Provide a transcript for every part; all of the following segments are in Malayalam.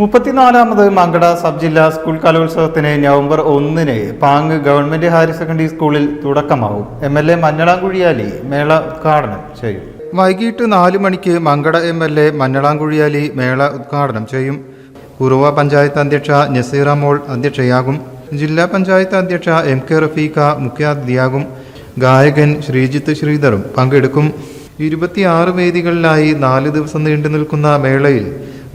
മുപ്പത്തിനാലാമത് മങ്കട സബ് ജില്ലാ സ്കൂൾ കലോത്സവത്തിന് നവംബർ ഒന്നിന് പാങ് ഗവൺമെന്റ് ഹയർ സെക്കൻഡറി സ്കൂളിൽ തുടക്കമാവും. എം എൽ എ മഞ്ഞളാംകുഴിയാലി മേള ഉദ്ഘാടനം ചെയ്യും. വൈകിട്ട് നാല് മണിക്ക് Mankada M L A Manjalamkuzhi Ali മേള ഉദ്ഘാടനം ചെയ്യും. കുറുവ പഞ്ചായത്ത് അധ്യക്ഷ നസീറ മോൾ അധ്യക്ഷയാകും. ജില്ലാ പഞ്ചായത്ത് അധ്യക്ഷ എം കെ റഫീഖ മുഖ്യാതിഥിയാകും. ഗായകൻ ശ്രീജിത്ത് ശ്രീധറും പങ്കെടുക്കും. ഇരുപത്തിയാറ് വേദികളിലായി നാല് ദിവസം നീണ്ടു നിൽക്കുന്ന മേളയിൽ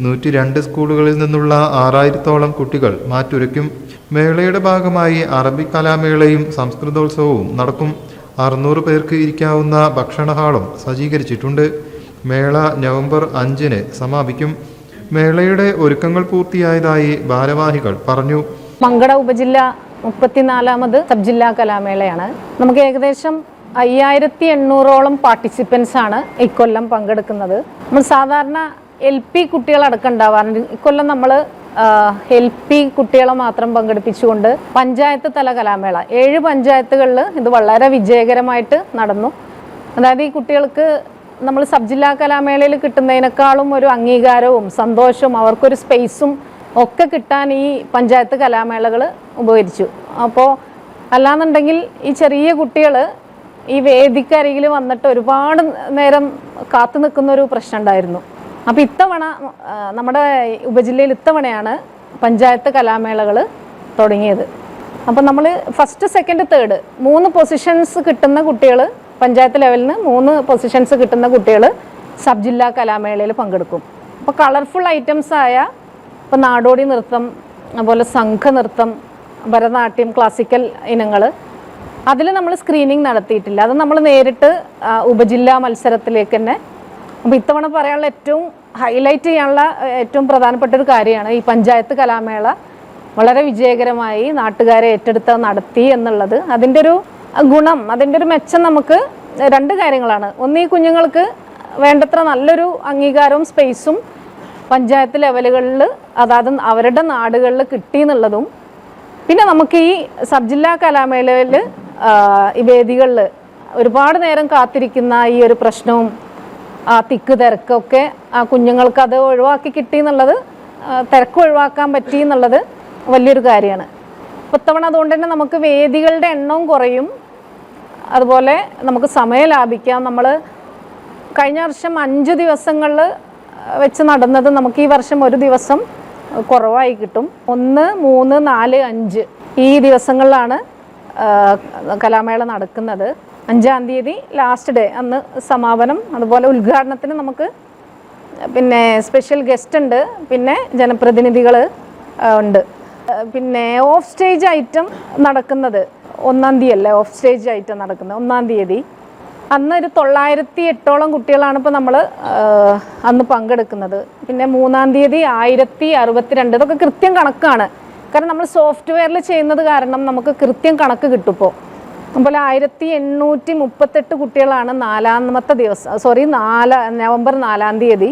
നൂറ്റി രണ്ട് സ്കൂളുകളിൽ നിന്നുള്ള ആറായിരത്തോളം കുട്ടികൾ മാറ്റുരയ്ക്കും. മേളയുടെ ഭാഗമായി അറബി കലാമേളയും സംസ്കൃതോത്സവവും നടക്കും. അറുന്നൂറ് പേർക്ക് ഇരിക്കാവുന്ന ഭക്ഷണ ഹാളും സജ്ജീകരിച്ചിട്ടുണ്ട്. മേള നവംബർ അഞ്ചിന് സമാപിക്കും. മേളയുടെ ഒരുക്കങ്ങൾ പൂർത്തിയായതായി ഭാരവാഹികൾ പറഞ്ഞു. മങ്കട ഉപജില്ല മുപ്പത്തിനാലാമത് സബ് ജില്ലാ കലാമേളയാണ്. നമുക്ക് ഏകദേശം അയ്യായിരത്തി എണ്ണൂറോളം പാർട്ടിസിപ്പൻസ് ആണ് ഇക്കൊല്ലം പങ്കെടുക്കുന്നത്. നമ്മൾ സാധാരണ എൽ പി കുട്ടികളടക്കം ഉണ്ടാവാറുണ്ട് ഇക്കൊല്ലം നമ്മൾ എൽ പി കുട്ടികളെ മാത്രം പങ്കെടുപ്പിച്ചുകൊണ്ട് പഞ്ചായത്ത് തല കലാമേള. ഏഴ് പഞ്ചായത്തുകളിൽ ഇത് വളരെ വിജയകരമായിട്ട് നടന്നു. അതായത് ഈ കുട്ടികൾക്ക് നമ്മൾ സബ് ജില്ലാ കലാമേളയിൽ കിട്ടുന്നതിനേക്കാളും ഒരു അംഗീകാരവും സന്തോഷവും അവർക്കൊരു സ്പേസും ഒക്കെ കിട്ടാൻ ഈ പഞ്ചായത്ത് കലാമേളകൾ ഉപകരിച്ചു. അപ്പോൾ അല്ലാന്നുണ്ടെങ്കിൽ ഈ ചെറിയ കുട്ടികൾ ഈ വേദിക്കരികിൽ വന്നിട്ട് ഒരുപാട് നേരം കാത്തു നിൽക്കുന്ന ഒരു പ്രശ്നം ഉണ്ടായിരുന്നു അപ്പോൾ ഇത്തവണ നമ്മുടെ ഉപജില്ലയിൽ ഇത്തവണയാണ് പഞ്ചായത്ത് കലാമേളകൾ തുടങ്ങിയത്. അപ്പം നമ്മൾ ഫസ്റ്റ് സെക്കൻഡ് തേർഡ് മൂന്ന് പൊസിഷൻസ് കിട്ടുന്ന കുട്ടികൾ പഞ്ചായത്ത് ലെവലിന് മൂന്ന് പൊസിഷൻസ് കിട്ടുന്ന കുട്ടികൾ സബ് ജില്ലാ കലാമേളയിൽ പങ്കെടുക്കും. അപ്പോൾ കളർഫുൾ ഐറ്റംസ് ആയ ഇപ്പോൾ നാടോടി നൃത്തം അതുപോലെ സംഘനൃത്തം ഭരതനാട്യം ക്ലാസിക്കൽ ഇനങ്ങൾ അതിൽ നമ്മൾ സ്ക്രീനിങ് നടത്തിയിട്ടില്ല. അത് നമ്മൾ നേരിട്ട് ഉപജില്ലാ മത്സരത്തിലേക്ക് തന്നെ അപ്പോൾ ഇത്തവണ പറയാനുള്ള ഏറ്റവും ഹൈലൈറ്റ് ചെയ്യാനുള്ള ഏറ്റവും പ്രധാനപ്പെട്ട ഒരു കാര്യമാണ് ഈ പഞ്ചായത്ത് കലാമേള വളരെ വിജയകരമായി നാട്ടുകാരെ ഏറ്റെടുത്ത് നടത്തി എന്നുള്ളത്. അതിന്റെ ഒരു ഗുണം അതിന്റെ ഒരു മെച്ചം നമുക്ക് രണ്ട് കാര്യങ്ങളാണ്. ഒന്ന് ഈ കുഞ്ഞുങ്ങൾക്ക് വേണ്ടത്ര നല്ലൊരു അംഗീകാരവും സ്പേസും പഞ്ചായത്ത് ലെവലുകളിൽ അതായത് അവരുടെ നാടുകളിൽ കിട്ടി എന്നുള്ളതും. പിന്നെ നമുക്ക് ഈ സബ് ജില്ലാ കലാമേളയിൽ ഈ വേദികളിൽ ഒരുപാട് നേരം കാത്തിരിക്കുന്ന ഈ ഒരു പ്രശ്നവും ആ തിക്ക് തിരക്കൊക്കെ ആ കുഞ്ഞുങ്ങൾക്ക് അത് ഒഴിവാക്കി കിട്ടി എന്നുള്ളത് തിരക്ക് ഒഴിവാക്കാൻ പറ്റി എന്നുള്ളത് വലിയൊരു കാര്യമാണ്. ഇത്തവണ അതുകൊണ്ട് തന്നെ നമുക്ക് വേദികളുടെ എണ്ണവും കുറയും. അതുപോലെ നമുക്ക് സമയം ലാഭിക്കാം. നമ്മൾ കഴിഞ്ഞ വർഷം അഞ്ച് ദിവസങ്ങളിൽ വെച്ച് നടന്നത് നമുക്ക് ഈ വർഷം ഒരു ദിവസം കുറവായി കിട്ടും. ഒന്ന് മൂന്ന് നാല് അഞ്ച് ഈ ദിവസങ്ങളിലാണ് കലാമേള നടക്കുന്നത്. അഞ്ചാം തീയതി ലാസ്റ്റ് ഡേ അന്ന് സമാപനം അതുപോലെ ഉദ്ഘാടനത്തിന് നമുക്ക് പിന്നെ സ്പെഷ്യൽ ഗസ്റ്റ് ഉണ്ട് പിന്നെ ജനപ്രതിനിധികൾ ഉണ്ട്. പിന്നെ ഓഫ് സ്റ്റേജ് ഐറ്റം നടക്കുന്നത് ഒന്നാം തീയതി അല്ലേ? ഓഫ് സ്റ്റേജ് ഐറ്റം നടക്കുന്നത് ഒന്നാം തീയതി. അന്ന് ഒരു തൊള്ളായിരത്തി എട്ടോളം കുട്ടികളാണ് ഇപ്പോൾ നമ്മൾ അന്ന് പങ്കെടുക്കുന്നത്. പിന്നെ മൂന്നാം തീയതി ആയിരത്തി അറുപത്തിരണ്ട് ഇതൊക്കെ കൃത്യം കണക്കാണ്. കാരണം നമ്മൾ സോഫ്റ്റ്വെയറിൽ ചെയ്യുന്നത് കാരണം നമുക്ക് കൃത്യം കണക്ക് കിട്ടും ഇപ്പോൾ അതുപോലെ ആയിരത്തി എണ്ണൂറ്റി മുപ്പത്തെട്ട് കുട്ടികളാണ് നാലാമത്തെ ദിവസം സോറി നാല് നവംബർ നാലാം തീയതി.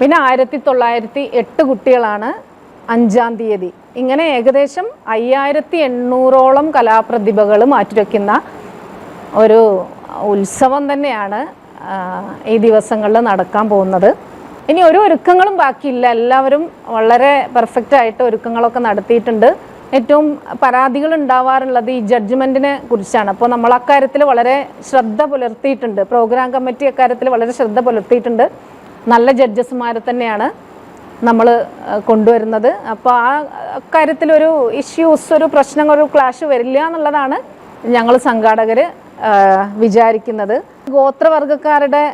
പിന്നെ ആയിരത്തി തൊള്ളായിരത്തി എട്ട് കുട്ടികളാണ് അഞ്ചാം തീയതി. ഇങ്ങനെ ഏകദേശം അയ്യായിരത്തി എണ്ണൂറോളം കലാപ്രതിഭകൾ മാറ്റിവെക്കുന്ന ഒരു ഉത്സവം തന്നെയാണ് ഈ ദിവസങ്ങളിൽ നടക്കാൻ പോകുന്നത്. ഇനി ഒരു ഒരുക്കങ്ങളും ബാക്കിയില്ല. എല്ലാവരും വളരെ പെർഫെക്റ്റ് ആയിട്ട് ഒരുക്കങ്ങളൊക്കെ നടത്തിയിട്ടുണ്ട്. ഏറ്റവും പരാതികൾ ഉണ്ടാവാറുള്ളത് ഈ ജഡ്ജ്മെന്റിനെ കുറിച്ചാണ്. അപ്പോൾ നമ്മൾ അക്കാര്യത്തിൽ വളരെ ശ്രദ്ധ പുലർത്തിയിട്ടുണ്ട്. പ്രോഗ്രാം കമ്മിറ്റി അക്കാര്യത്തിൽ വളരെ ശ്രദ്ധ പുലർത്തിയിട്ടുണ്ട്. നല്ല ജഡ്ജസ്മാരെ തന്നെയാണ് നമ്മൾ കൊണ്ടുവരുന്നത്. അപ്പോൾ ആ കാര്യത്തിലൊരു ഇഷ്യൂസ് ഒരു പ്രശ്നം ഒരു ക്ലാഷ് വരില്ല എന്നുള്ളതാണ് ഞങ്ങൾ സംഘാടകർ വിചാരിക്കുന്നത്. ഗോത്രവർഗക്കാരുടെ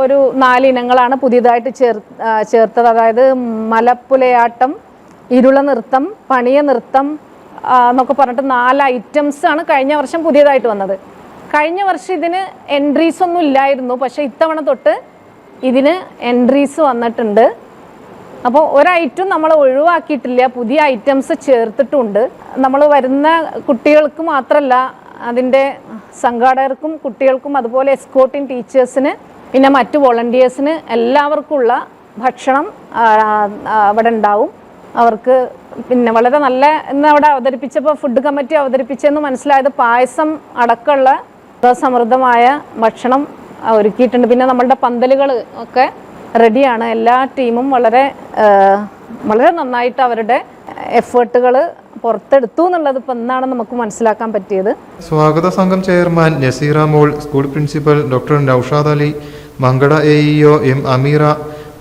ഒരു നാലിനങ്ങളാണ് പുതിയതായിട്ട് ചേർ ചേർത്തത്. അതായത് മലപ്പുലയാട്ടം ഇരുള നൃത്തം പണിയ നൃത്തം എന്നൊക്കെ പറഞ്ഞിട്ട് നാല് ഐറ്റംസ് ആണ് കഴിഞ്ഞ വർഷം പുതിയതായിട്ട് വന്നത്. കഴിഞ്ഞ വർഷം ഇതിന് എൻട്രീസ് ഒന്നും ഇല്ലായിരുന്നു. പക്ഷേ ഇത്തവണ തൊട്ട് ഇതിന് എൻട്രീസ് വന്നിട്ടുണ്ട്. അപ്പോൾ ഒരൈറ്റം നമ്മൾ ഒഴിവാക്കിയിട്ടില്ല. പുതിയ ഐറ്റംസ് ചേർത്തിട്ടുണ്ട്. നമ്മൾ വരുന്ന കുട്ടികൾക്ക് മാത്രമല്ല അതിന്റെ സംഘാടകർക്കും കുട്ടികൾക്കും അതുപോലെ എസ്കോട്ടിങ് ടീച്ചേഴ്സിന് പിന്നെ മറ്റു വോളണ്ടിയേഴ്സിന് എല്ലാവർക്കുമുള്ള ഭക്ഷണം അവിടെ ഉണ്ടാവും. അവർക്ക് പിന്നെ വളരെ നല്ല ഇന്ന് അവിടെ അവതരിപ്പിച്ചപ്പോൾ ഫുഡ് കമ്മിറ്റി അവതരിപ്പിച്ചെന്ന് മനസ്സിലായത് പായസം അടക്കമുള്ള സമൃദ്ധമായ ഭക്ഷണം ഒരുക്കിയിട്ടുണ്ട്. പിന്നെ നമ്മളുടെ പന്തലുകൾ ഒക്കെ റെഡിയാണ് എല്ലാ ടീമും വളരെ വളരെ നന്നായിട്ട് അവരുടെ എഫേർട്ടുകൾ പുറത്തെടുത്തു എന്നുള്ളത് ഇപ്പം എന്നാണ് നമുക്ക് മനസ്സിലാക്കാൻ പറ്റിയത്. സ്വാഗത സംഘം chairman Naseera Mol school principal doctor Noushad Ali Mankada A M Ameera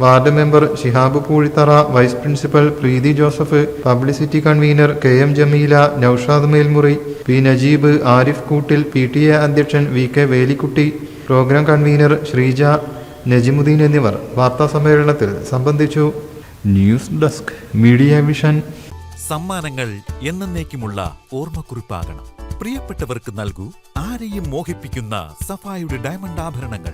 ward member Shihab Poozhithara vice principal Preethi Joseph publicity convener K M Jameela Noushad Melmuri P Najeeb Arif Koottil P T A അധ്യക്ഷൻ V K Velikkutty program convener Sreeja Najimuddin എന്നിവർ വാർത്താ സമ്മേളനത്തിൽ സംബന്ധിച്ചു. News desk media vision. സമ്മാനങ്ങൾ എന്നേക്കുമുള്ള ഓർമ്മക്കുറിപ്പാകണം. പ്രിയപ്പെട്ടവർക്ക് നൽകൂ ആരെയും മോഹിപ്പിക്കുന്ന സഫായുടെ ഡയമണ്ട് ആഭരണങ്ങൾ.